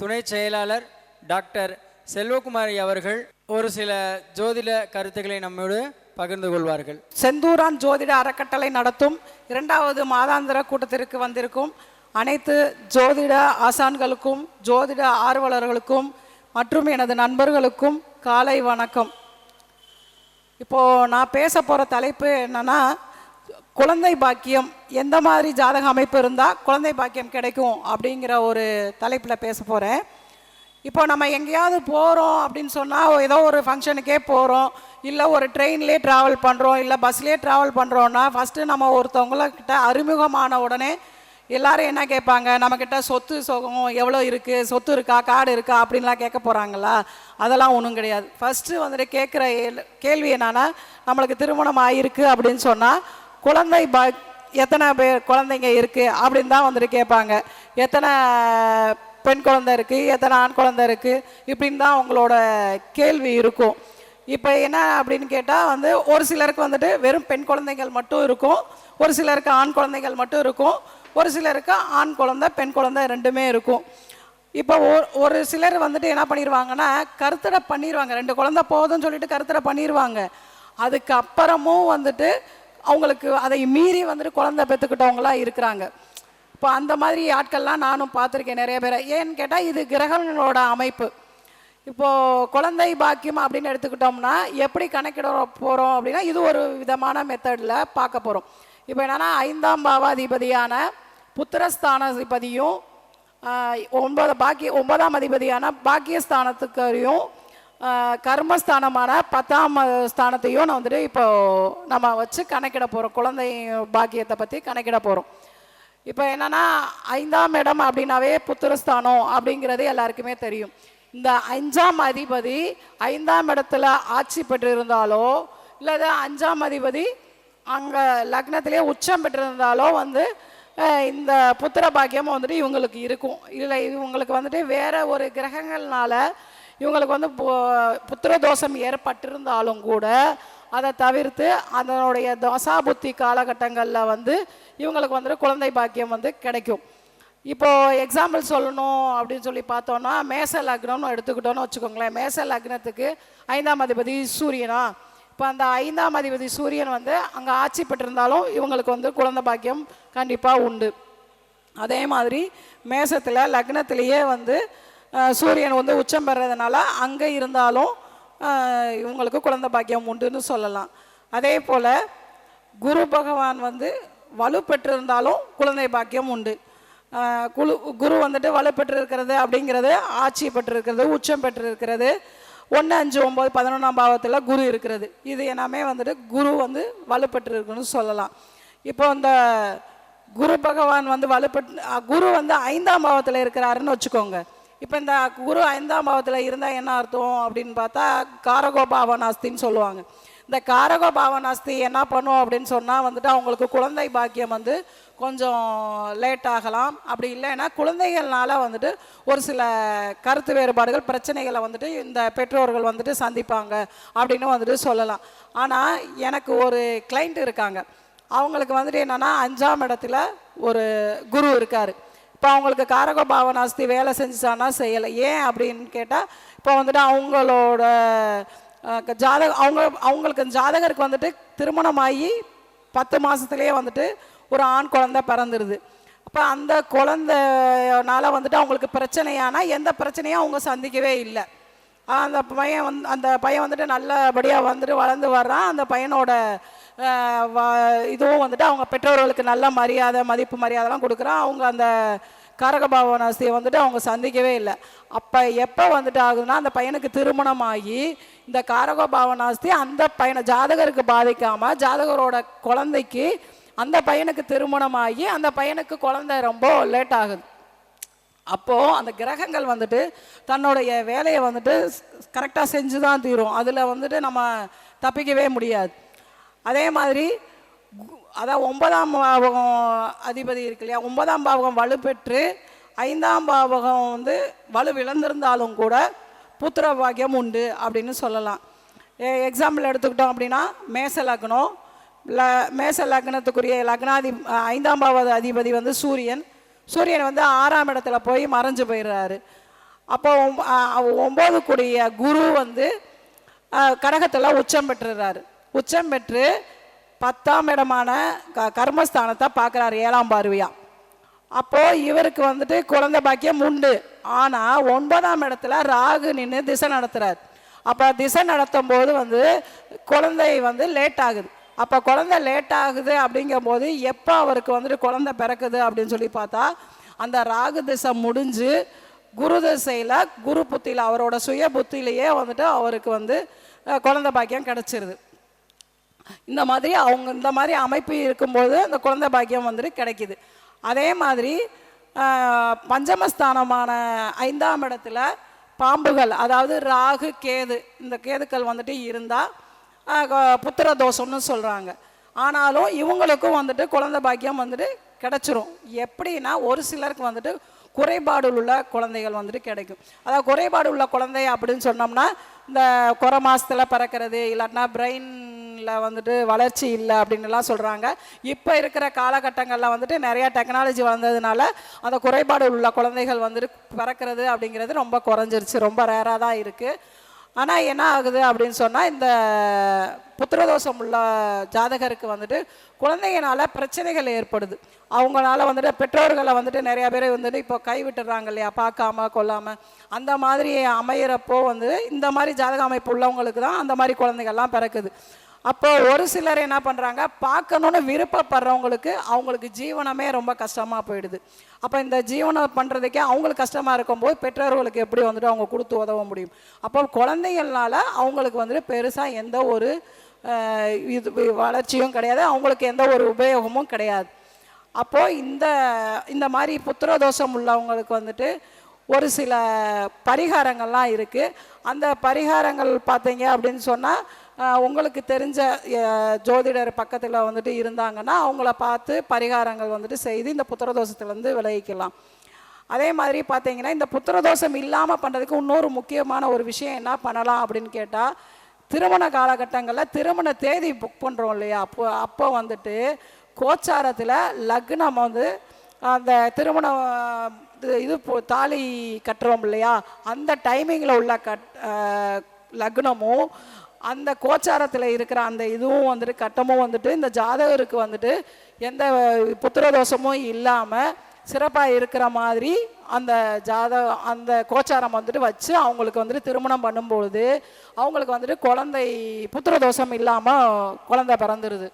துணை செயலாளர் டாக்டர் செல்வகுமாரி அவர்கள் ஒரு சில ஜோதிட கருத்துக்களை நம்மோடு பகிர்ந்து கொள்வார்கள். செந்தூரான் ஜோதிட அறக்கட்டளை நடத்தும் இரண்டாவது மாதாந்திர கூட்டத்திற்கு வந்திருக்கும் அனைத்து ஜோதிட ஆசான்களுக்கும் ஜோதிட ஆர்வலர்களுக்கும் மற்றும் எனது நண்பர்களுக்கும் காலை வணக்கம். இப்போ நான் பேச போகிற தலைப்பு என்னன்னா குழந்தை பாக்கியம் எந்த மாதிரி ஜாதக அமைப்பு இருந்தால் குழந்தை பாக்கியம் கிடைக்கும் அப்படிங்கிற ஒரு தலைப்பில் பேச போகிறேன் இப்போ நம்ம எங்கேயாவது போகிறோம் அப்படின்னு சொன்னால் ஏதோ ஒரு ஃபங்க்ஷனுக்கே போகிறோம் இல்லை ஒரு ட்ரெயின்லேயே ட்ராவல் பண்ணுறோம் இல்லை பஸ்லேயே ட்ராவல் பண்ணுறோன்னா ஃபஸ்ட்டு நம்ம ஒருத்தவங்கக்கிட்ட அறிமுகமான உடனே எல்லாரும் என்ன கேட்பாங்க? நம்மக்கிட்ட சொத்து சுகம் எவ்வளோ இருக்குது சொத்து இருக்கா? காடு இருக்கா? அப்படின்லாம் கேட்க போகிறாங்களா அதெல்லாம் ஒன்றும் கிடையாது. ஃபஸ்ட்டு வந்துட்டு கேட்குற கேள்வி என்னென்னா நம்மளுக்கு திருமணம் ஆகிருக்கு அப்படின்னு சொன்னால் குழந்தை ப எத்தனை பேர் குழந்தைங்க இருக்குது அப்படின்னு தான் வந்துட்டு கேட்பாங்க. எத்தனை பெண் குழந்தை இருக்குது எத்தனை ஆண் குழந்தை இருக்குது இப்படின்னு தான் அவங்களோட கேள்வி இருக்கும். இப்போ என்ன அப்படின்னு கேட்டால் வந்து ஒரு சிலருக்கு வந்துட்டு வெறும் பெண் குழந்தைகள் மட்டும் இருக்கும் ஒரு சிலருக்கு ஆண் குழந்தைகள் மட்டும் இருக்கும் ஒரு சிலருக்கு ஆண் குழந்தை பெண் குழந்தை ரெண்டுமே இருக்கும். இப்போ ஒரு ஒரு சிலர் வந்துட்டு என்ன பண்ணிடுவாங்கன்னா கருத்தடை பண்ணிடுவாங்க ரெண்டு குழந்தை போதும்னு சொல்லிட்டு கருத்தடை பண்ணிடுவாங்க அதுக்கு அப்புறமும் வந்துட்டு அவங்களுக்கு அதை மீறி வந்துட்டு குழந்தை பெற்றுக்கிட்டவங்களாம் இருக்கிறாங்க. இப்போ அந்த மாதிரி ஆட்கள்லாம் நானும் பார்த்துருக்கேன் நிறைய பேரை. ஏன்னு கேட்டால் இது கிரகங்களோட அமைப்பு. இப்போது குழந்தை பாக்கியம் அப்படின்னு எடுத்துக்கிட்டோம்னா எப்படி கணக்கிட போகிறோம் அப்படின்னா இது ஒரு விதமான மெத்தடில் பார்க்க போகிறோம் இப்போ என்னென்னா ஐந்தாம் பாவாதிபதியான புத்திரஸ்தானாதிபதியும் ஒன்பது பாக்கிய ஒன்பதாம் அதிபதியான பாக்கியஸ்தானத்துக்கரையும் கர்மஸ்தானமான பத்தாம் ஸ்தானத்தையும் நான் வந்துட்டு இப்போ நம்ம வச்சு கணக்கிட போகிறோம் குழந்தை பாக்கியத்தை பற்றி கணக்கிட போகிறோம் இப்போ என்னென்னா ஐந்தாம் இடம் அப்படின்னாவே புத்திரஸ்தானம் அப்படிங்கிறது எல்லாருக்குமே தெரியும். இந்த அஞ்சாம் அதிபதி ஐந்தாம் இடத்துல ஆட்சி பெற்றிருந்தாலோ இல்லை அஞ்சாம் அதிபதி அங்கே லக்னத்திலே உச்சம் பெற்றிருந்தாலோ வந்து இந்த புத்திர பாக்கியம் வந்துட்டு இவங்களுக்கு இருக்கும். இல்லை இவங்களுக்கு வந்துட்டு வேறு ஒரு கிரகங்கள்னால இவங்களுக்கு வந்து பு- புத்திர தோஷம் ஏற்பட்டிருந்தாலும் கூட அதை தவிர்த்து அதனுடைய தோசா புத்தி காலகட்டங்களில் வந்து இவங்களுக்கு வந்துட்டு குழந்தை பாக்கியம் வந்து கிடைக்கும். இப்போது எக்ஸாம்பிள் சொல்லணும் அப்படின்னு சொல்லி பார்த்தோன்னா மேச லக்னம்னு எடுத்துக்கிட்டோன்னு வச்சுக்கோங்களேன். மேச லக்னத்துக்கு ஐந்தாம் அதிபதி சூரியனா? இப்போ அந்த ஐந்தாம் அதிபதி சூரியன் வந்து அங்கே ஆட்சி பெற்றிருந்தாலும் இவங்களுக்கு வந்து குழந்தை பாக்கியம் கண்டிப்பாக உண்டு. அதே மாதிரி மேசத்தில் லக்னத்திலேயே வந்து சூரியன் வந்து உச்சம் பெறதுனால அங்கே இருந்தாலும் இவங்களுக்கு குழந்தை பாக்கியம் உண்டுன்னு சொல்லலாம். அதே போல் குரு பகவான் வந்து வலுப்பெற்றிருந்தாலும் குழந்தை பாக்கியம் உண்டு. குழு குரு வந்துட்டு வலுப்பெற்றிருக்கிறது அப்படிங்கிறது ஆட்சி பெற்றிருக்கிறது உச்சம் பெற்றிருக்கிறது. ஒன்று அஞ்சு ஒம்பது பதினொன்றாம் பாவத்தில் குரு இருக்கிறது. இது எல்லாமே வந்துட்டு குரு வந்து வலுப்பெற்றிருக்குன்னு சொல்லலாம். இப்போ இந்த குரு பகவான் வந்து வலுப்பட்டு குரு வந்து ஐந்தாம் பாவத்தில் இருக்கிறாருன்னு வச்சுக்கோங்க. இப்போ இந்த குரு ஐந்தாம் பாவத்தில் இருந்தால் என்ன அர்த்தம் அப்படின்னு பார்த்தா காரகோ பாவனாஸ்தின்னு சொல்லுவாங்க. இந்த காரகோ பாவனாஸ்தி என்ன பண்ணும் அப்படின்னு சொன்னால் வந்துட்டு அவங்களுக்கு குழந்தை பாக்கியம் வந்து கொஞ்சம் லேட் ஆகலாம். அப்படி இல்லைன்னா குழந்தைகள்னால வந்துட்டு ஒரு சில கருத்து வேறுபாடுகள் பிரச்சனைகளை வந்துட்டு இந்த பெற்றோர்கள் வந்துட்டு சந்திப்பாங்க அப்படின்னு வந்துட்டு சொல்லலாம். ஆனால் எனக்கு ஒரு கிளைண்ட் இருக்காங்க. அவங்களுக்கு வந்துட்டு என்னென்னா அஞ்சாம் இடத்துல ஒரு குரு இருக்காரு. இப்போ அவங்களுக்கு காரக பாவனாஸ்தி வேலை செஞ்சுச்சானா செய்யலை. ஏன் அப்படின்னு கேட்டால் இப்போ வந்துட்டு அவங்களோட ஜாதக அவங்க அவங்களுக்கு ஜாதகருக்கு வந்துட்டு திருமணமாகி பத்து மாதத்துலேயே வந்துட்டு ஒரு ஆண் குழந்தை பிறந்துடுது அப்போ அந்த குழந்தைனால வந்துட்டு அவங்களுக்கு பிரச்சனையானால் எந்த பிரச்சனையும் அவங்க சந்திக்கவே இல்லை. அந்த பையன் வந்து அந்த பையன் வந்துட்டு நல்லபடியாக வந்துட்டு வளர்ந்து வர்றான். அந்த பையனோட வ- இதுவும் வந்துட்டு அவங்க பெற்றோர்களுக்கு நல்ல மரியாதை மதிப்பு மரியாதைலாம் கொடுக்குறான். அவங்க அந்த கரகபாவனாஸ்தியை வந்துட்டு அவங்க சந்திக்கவே இல்லை. அப்போ எப்போ வந்துட்டு ஆகுதுன்னா அந்த பையனுக்கு திருமணம் ஆகி இந்த காரகபாவனாஸ்தி அந்த பையனை ஜாதகருக்கு பாதிக்காமல் ஜாதகரோட குழந்தைக்கு அந்த பையனுக்கு திருமணம் ஆகி அந்த பையனுக்கு குழந்தை ரொம்ப லேட் ஆகுது. அப்போது அந்த கிரகங்கள் வந்துட்டு தன்னுடைய வேலையை வந்துட்டு கரெக்டாக செஞ்சு தான் தீரும். அதில் வந்துட்டு நம்ம தப்பிக்கவே முடியாது. அதே மாதிரி அதான் ஒன்பதாம் பாவகம் அதிபதி இருக்கு இல்லையா? ஒன்பதாம் பாவகம் வலுப்பெற்று ஐந்தாம் பாவகம் வந்து வலு இழந்திருந்தாலும் கூட புத்திர பாக்கியம் உண்டு அப்படின்னு சொல்லலாம். எக்ஸாம்பிள் எடுத்துக்கிட்டோம் அப்படின்னா மேச லக்னம். ல மேச லக்னத்துக்குரிய லக்னாதி ஐந்தாம் பாவ அதிபதி வந்து சூரியன். சூரியன் வந்து ஆறாம் இடத்துல போய் மறைஞ்சு போயிடுறாரு. அப்போ ஒம்பது கூடிய குரு வந்து கடகத்தில் உச்சம் பெற்றுறாரு. உச்சம் பெற்று பத்தாம் இடமான க கர்மஸ்தானத்தை பார்க்குறாரு ஏழாம் பார்வையாக அப்போது இவருக்கு வந்துட்டு குழந்தை பாக்கியம் உண்டு. ஆனால் ஒன்பதாம் இடத்துல ராகு நின்று திசை நடத்துகிறார் அப்போ திசை நடத்தும் போது வந்து குழந்தை வந்து லேட் ஆகுது. அப்போ குழந்தை லேட் ஆகுது அப்படிங்கும்போது எப்போ அவருக்கு வந்துட்டு குழந்தை பிறக்குது அப்படின்னு சொல்லி பார்த்தா அந்த ராகு திசை முடிஞ்சு குரு திசையில் குரு புத்தியில் அவரோட சுய புத்தியிலேயே வந்துட்டு அவருக்கு வந்து குழந்த குழந்தை பாக்கியம் கிடச்சிருது. இந்த மாதிரி அவங்க இந்த மாதிரி அமைப்பு இருக்கும்போது அந்த குழந்தை பாக்கியம் வந்துட்டு கிடைக்குது. அதே மாதிரி பஞ்சமஸ்தானமான ஐந்தாம் இடத்துல பாம்புகள் அதாவது ராகு கேது இந்த கேதுக்கள் வந்துட்டு இருந்தால் புத்திர தோஷம்னு சொல்கிறாங்க ஆனாலும் இவங்களுக்கும் வந்துட்டு குழந்தை பாக்கியம் வந்துட்டு கிடச்சிரும். எப்படின்னா ஒரு சிலருக்கு வந்துட்டு குறைபாடு உள்ள குழந்தைகள் வந்துட்டு கிடைக்கும். அதாவது குறைபாடு உள்ள குழந்தை அப்படின்னு சொன்னோம்னா இந்த குறை மாதத்தில் பிறக்கிறது இல்லாட்டினா பிரெயினில் வந்துட்டு வளர்ச்சி இல்லை அப்படின்னுலாம் சொல்கிறாங்க இப்போ இருக்கிற காலகட்டங்களில் வந்துட்டு நிறையா டெக்னாலஜி வந்ததுனால அந்த குறைபாடு உள்ள குழந்தைகள் வந்துட்டு பிறக்கிறது அப்படிங்கிறது ரொம்ப குறைஞ்சிருச்சு. ரொம்ப ரேராக தான் இருக்குது ஆனால் என்ன ஆகுது அப்படின்னு சொன்னால் இந்த புத்திரதோஷம் உள்ள ஜாதகருக்கு வந்துட்டு குழந்தைங்கனால பிரச்சனைகள் ஏற்படுது. அவங்களால வந்துட்டு பெற்றோர்களை வந்துட்டு நிறைய பேர் வந்துட்டு இப்போ கைவிட்டுறாங்க இல்லையா? பார்க்காம கொல்லாமல் அந்த மாதிரி அமையிறப்போ வந்து இந்த மாதிரி ஜாதக அமைப்பு உள்ளவங்களுக்கு தான் அந்த மாதிரி குழந்தைகள்லாம் பிறக்குது. அப்போ ஒரு சிலர் என்ன பண்ணுறாங்க பார்க்கணுன்னு விருப்பப்படுறவங்களுக்கு அவங்களுக்கு ஜீவனமே ரொம்ப கஷ்டமாக போயிடுது. அப்போ இந்த ஜீவனம் பண்ணுறதுக்கே அவங்களுக்கு கஷ்டமாக இருக்கும்போது பெற்றோர்களுக்கு எப்படி வந்துட்டு அவங்க கொடுத்து உதவ முடியும்? அப்போ குழந்தைகள்னால அவங்களுக்கு வந்துட்டு பெருசாக எந்த ஒரு இது வளர்ச்சியும் கிடையாது. அவங்களுக்கு எந்த ஒரு உபயோகமும் கிடையாது. அப்போது இந்த இந்த மாதிரி புத்திரதோஷம் உள்ளவங்களுக்கு வந்துட்டு ஒரு சில பரிகாரங்கள்லாம் இருக்குது அந்த பரிகாரங்கள் பார்த்தீங்க அப்படின்னு சொன்னால் உங்களுக்கு தெரிஞ்ச ஜோதிடர் பக்கத்தில் வந்துட்டு இருந்தாங்கன்னா அவங்கள பார்த்து பரிகாரங்கள் வந்துட்டு செய்து இந்த புத்திரதோஷத்துலேருந்து விளைவிக்கலாம் அதே மாதிரி பார்த்தீங்கன்னா இந்த புத்திரதோஷம் இல்லாமல் பண்ணுறதுக்கு இன்னொரு முக்கியமான ஒரு விஷயம் என்ன பண்ணலாம் அப்படின்னு கேட்டால் திருமண காலகட்டங்களில் திருமண தேதி புக் பண்ணுறோம் இல்லையா? அப்போ அப்போ வந்துட்டு கோச்சாரத்தில் லக்னம் வந்து அந்த திருமணம் இது- இது போ- தாலி கட்டுறோம் இல்லையா? அந்த டைமிங்கில் உள்ள கட் லக்னமும் அந்த கோச்சாரத்தில் இருக்கிற அந்த இதுவும் வந்துட்டு கட்டமும் வந்துட்டு இந்த ஜாதகருக்கு வந்துட்டு எந்த புத்திரதோஷமும் இல்லாமல் சிறப்பாக இருக்கிற மாதிரி அந்த ஜாத அந்த கோச்சாரம் வந்துட்டு வச்சு அவங்களுக்கு வந்துட்டு திருமணம் பண்ணும்பொழுது அவங்களுக்கு வந்துட்டு குழந்தை புத்திரதோஷம் இல்லாமல் குழந்தை பிறந்துருது.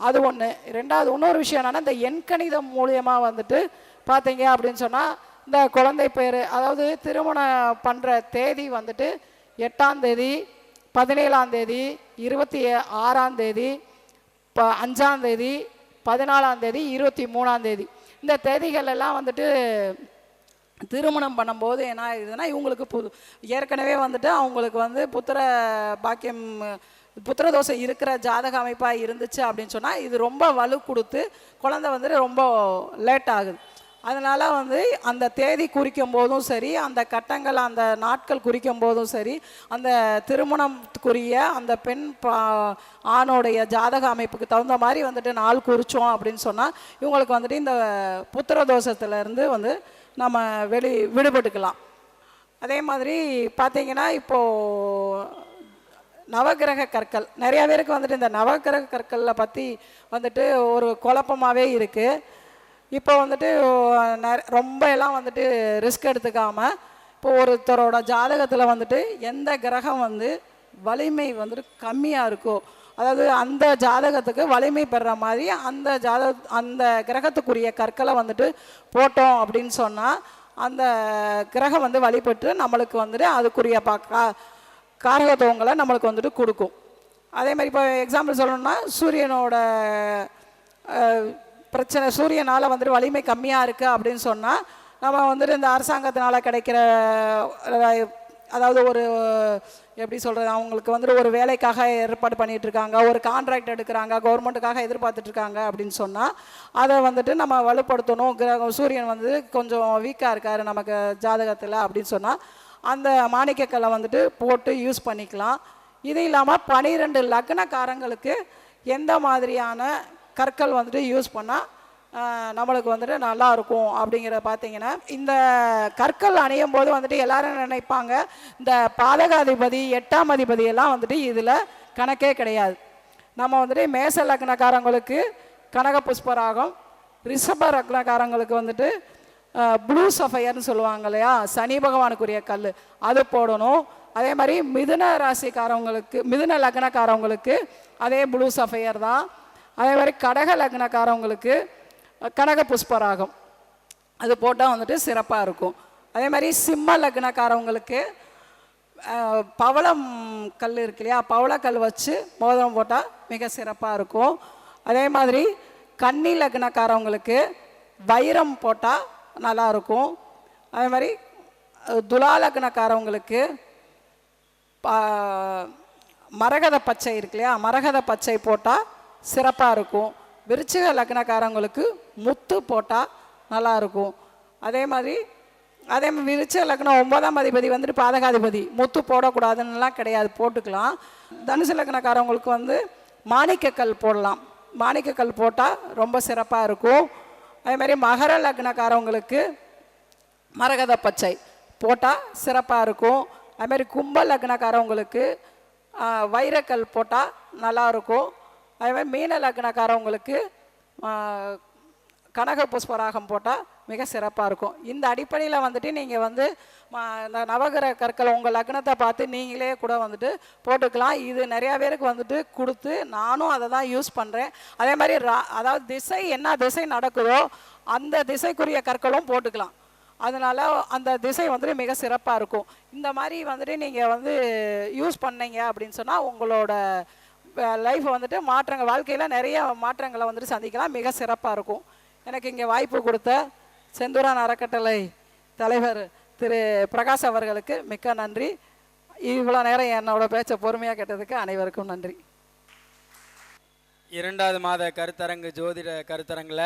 அது ஒன்று ரெண்டாவது இன்னொரு விஷயம் என்னென்னா இந்த எண்கணிதம் மூலியமாக வந்துட்டு பார்த்தீங்க அப்படின்னு சொன்னால் இந்த குழந்தை பேர் அதாவது திருமணம் பண்ணுற தேதி வந்துட்டு எட்டாம் தேதி பதினேழாம் தேதி இருபத்தி ஆறாம் தேதி அஞ்சாந்தேதி அஞ்சாம் தேதி பதினாலாம் தேதி இருபத்தி மூணாம் தேதி. இந்த தேதிகள் எல்லாம் வந்துட்டு திருமணம் பண்ணும்போது என்ன ஆகுதுன்னா இவங்களுக்கு புது ஏற்கனவே வந்துட்டு அவங்களுக்கு வந்து புத்திர பாக்கியம் புத்திர இருக்கிற ஜாதக அமைப்பாக இருந்துச்சு அப்படின்னு சொன்னால் இது ரொம்ப வலு கொடுத்து குழந்தை வந்துட்டு ரொம்ப லேட் ஆகுது. அதனால் வந்து அந்த தேதி குறிக்கும் போதும் சரி அந்த கட்டங்கள் அந்த நாட்கள் குறிக்கும் போதும் சரி அந்த திருமணத்துக்குரிய அந்த பெண் பா ஆணோடைய ஜாதக அமைப்புக்கு தகுந்த மாதிரி வந்துட்டு நாள் குறித்தோம் அப்படின்னு சொன்னால் இவங்களுக்கு வந்துட்டு இந்த புத்திர தோஷத்துலேருந்து வந்து நம்ம வெளி விடுபட்டுக்கலாம். அதே மாதிரி பார்த்தீங்கன்னா இப்போது நவக்கிரக கற்கள் நிறையா பேருக்கு வந்துட்டு இந்த நவக்கிரக கற்களை பற்றி வந்துட்டு ஒரு குழப்பமாகவே இருக்குது இப்போ வந்துட்டு ரொம்ப எல்லாம் வந்துட்டு ரிஸ்க் எடுத்துக்காமல் இப்போ ஒருத்தரோட ஜாதகத்தில் வந்துட்டு எந்த கிரகம் வந்து வலிமை வந்துட்டு கம்மியாக இருக்கோ அதாவது அந்த ஜாதகத்துக்கு வலிமை பெறுற மாதிரி அந்த ஜாத அந்த கிரகத்துக்குரிய கற்களை வந்துட்டு போட்டோம் அப்படின்னு சொன்னால் அந்த கிரகம் வந்து வழிபட்டு நம்மளுக்கு வந்துட்டு அதுக்குரிய பா கா- காரகத்துவங்களை நம்மளுக்கு வந்துட்டு கொடுக்கும். அதே மாதிரி இப்போ எக்ஸாம்பிள் சொல்லணும்னா சூரியனோட பிரச்சனை சூரியனால் வந்துட்டு வலிமை கம்மியாக இருக்குது அப்படின்னு சொன்னால் நம்ம வந்துட்டு இந்த அரசாங்கத்தினால் கிடைக்கிற அதாவது ஒரு எப்படி சொல்கிறது அவங்களுக்கு வந்துட்டு ஒரு வேலைக்காக ஏற்பாடு பண்ணிகிட்ருக்காங்க ஒரு கான்ட்ராக்ட் எடுக்கிறாங்க கவர்மெண்ட்டுக்காக எதிர்பார்த்துட்ருக்காங்க அப்படின்னு சொன்னால் அதை வந்துட்டு நம்ம வலுப்படுத்தணும். கிரகம் சூரியன் வந்து கொஞ்சம் வீக்காக இருக்கார் நமக்கு ஜாதகத்தில் அப்படின்னு சொன்னால் அந்த மாணிக்கக்கல்லை வந்துட்டு போட்டு யூஸ் பண்ணிக்கலாம். இது இல்லாமல் பனிரெண்டு லக்னக்காரங்களுக்கு எந்த மாதிரியான கற்கள் வந்துட்டு யூஸ் பண்ணால் நம்மளுக்கு வந்துட்டு நல்லா இருக்கும் அப்படிங்கிற பார்த்தீங்கன்னா இந்த கற்கள் அணையும் போது வந்துட்டு எல்லாரும் நினைப்பாங்க இந்த பாதகாதிபதி எட்டாம் அதிபதி எல்லாம் வந்துட்டு இதில் கணக்கே கிடையாது. நம்ம வந்துட்டு மேச லக்னக்காரங்களுக்கு கனக புஷ்பராகம் ரிஷப லக்னக்காரங்களுக்கு வந்துட்டு ப்ளூ சஃபயர்னு சொல்லுவாங்க இல்லையா சனி பகவானுக்குரிய கல் அது போடணும். அதே மாதிரி மிதுன ராசிக்காரவங்களுக்கு மிதுன லக்னக்காரவங்களுக்கு அதே ப்ளூ சஃபயர் தான். அதே மாதிரி கடக லக்னக்காரவங்களுக்கு கடக புஷ்பராகம். அது போட்டால் வந்துட்டு சிறப்பாக இருக்கும். அதே மாதிரி சிம்ம லக்னக்காரவங்களுக்கு பவளம் கல் இருக்கு இல்லையா? பவளக்கல் வச்சு மோதிரம் போட்டால் மிக சிறப்பாக இருக்கும். அதே மாதிரி கன்னி லக்னக்காரவங்களுக்கு வைரம் போட்டால் நல்லாயிருக்கும் அதே மாதிரி துலா லக்னக்காரவங்களுக்கு பா- மரகத பச்சை இருக்கு இல்லையா? மரகத பச்சை போட்டால் சிறப்பாக இருக்கும். விருச்சிக லக்னக்காரங்களுக்கு முத்து போட்டால் நல்லாயிருக்கும் அதே மாதிரி அதே மாதிரி விரிச்ச லக்னம் ஒன்பதாம் அதிபதி வந்துட்டு பாதகாதிபதி. முத்து போடக்கூடாதுன்னுலாம் கிடையாது போட்டுக்கலாம். தனுசு லக்னக்காரவங்களுக்கு வந்து மாணிக்கக்கல் போடலாம். மாணிக்கக்கல் போட்டால் ரொம்ப சிறப்பாக இருக்கும். அதே மாதிரி மகர லக்னக்காரவங்களுக்கு மரகத பச்சை போட்டால் சிறப்பாக இருக்கும். அதுமாதிரி கும்ப லக்னக்காரவங்களுக்கு வைரக்கல் போட்டால் நல்லாயிருக்கும் அதேமாதிரி மீன லக்னக்காரவங்களுக்கு கனக புஷ்பராகம் போட்டால் மிக சிறப்பாக இருக்கும். இந்த அடிப்படையில் வந்துட்டு நீங்கள் வந்து இந்த நவகிரக கற்கள் உங்கள் லக்னத்தை பார்த்து நீங்களே கூட வந்துட்டு போட்டுக்கலாம். இது நிறையா பேருக்கு வந்துட்டு கொடுத்து நானும் அதை தான் யூஸ் பண்ணுறேன் அதே மாதிரி ரா அதாவது திசை என்ன திசை நடக்குதோ அந்த திசைக்குரிய கற்களும் போட்டுக்கலாம். அதனால அந்த திசை வந்துட்டு மிக சிறப்பாக இருக்கும். இந்த மாதிரி வந்துட்டு நீங்கள் வந்து யூஸ் பண்ணீங்க அப்படின்னு சொன்னால் உங்களோட லைஃப் வந்துட்டு மாற்றங்கள் வாழ்க்கையில் நிறைய மாற்றங்களை வந்துட்டு சந்திக்கலாம். மிக சிறப்பாக இருக்கும். எனக்கு இங்கே வாய்ப்பு கொடுத்த செந்தூரான் அறக்கட்டளை தலைவர் திரு பிரகாஷ் அவர்களுக்கு மிக்க நன்றி. இவ்வளோ நேரம் என்னோட பேச்சை பொறுமையாக கேட்டதுக்கு அனைவருக்கும் நன்றி. இரண்டாவது மாத கருத்தரங்கு ஜோதிட கருத்தரங்கில்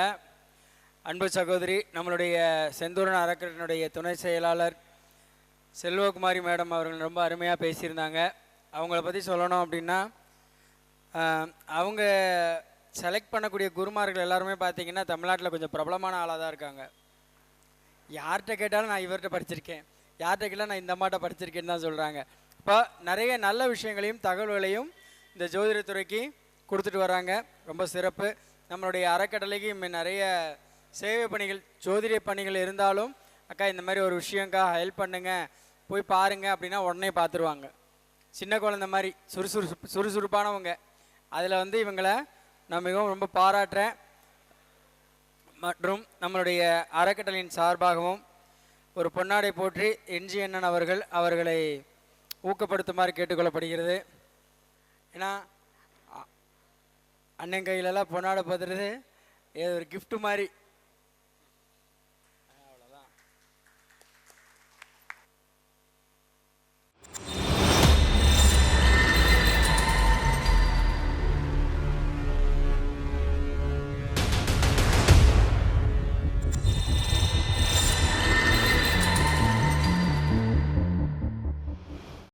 அன்பு சகோதரி நம்மளுடைய செந்தூரன் அறக்கட்டனுடைய துணை செயலாளர் செல்வகுமாரி மேடம் அவர்கள் ரொம்ப அருமையாக பேசியிருந்தாங்க. அவங்கள பற்றி சொல்லணும் அப்படின்னா அவங்க செலக்ட் பண்ணக்கூடிய குருமார்கள் எல்லாருமே பார்த்தீங்கன்னா தமிழ்நாட்டில் கொஞ்சம் பிரபலமான ஆளாக தான் இருக்காங்க. யார்கிட்ட கேட்டாலும் நான் இவர்கிட்ட படிச்சிருக்கேன். யார்கிட்ட கேட்டாலும் நான் இந்த மாட்ட படிச்சிருக்கேன்னு தான் சொல்கிறாங்க இப்போ நிறைய நல்ல விஷயங்களையும் தகவல்களையும் இந்த ஜோதிடத்துறைக்கு கொடுத்துட்டு வராங்க ரொம்ப சிறப்பு. நம்மளுடைய அறக்கட்டளைக்கு இன்னும் நிறைய சேவை பணிகள் ஜோதிட பணிகள் இருந்தாலும் அக்கா இந்த மாதிரி ஒரு விஷயங்க்கா ஹெல்ப் பண்ணுங்க. போய் பாருங்க. அப்படின்னா உடனே பார்த்துருவாங்க. சின்ன குழந்தை மாதிரி சுறுசுறு சுறுசுறுப்பானவங்க. அதில் வந்து இவங்களை நான் மிகவும் ரொம்ப பாராட்டுறேன். மற்றும் நம்மளுடைய அறக்கட்டளையின் சார்பாகவும் ஒரு பொன்னாடை போற்றி என்ஜி அண்ணன் அவர்கள் அவர்களை ஊக்கப்படுத்துமாறு கேட்டுக்கொள்ளப்படுகிறது. ஏன்னா அண்ணன் கையிலலாம் பொன்னாடை பார்த்துறது ஏதோ ஒரு கிஃப்ட்டு மாதிரி.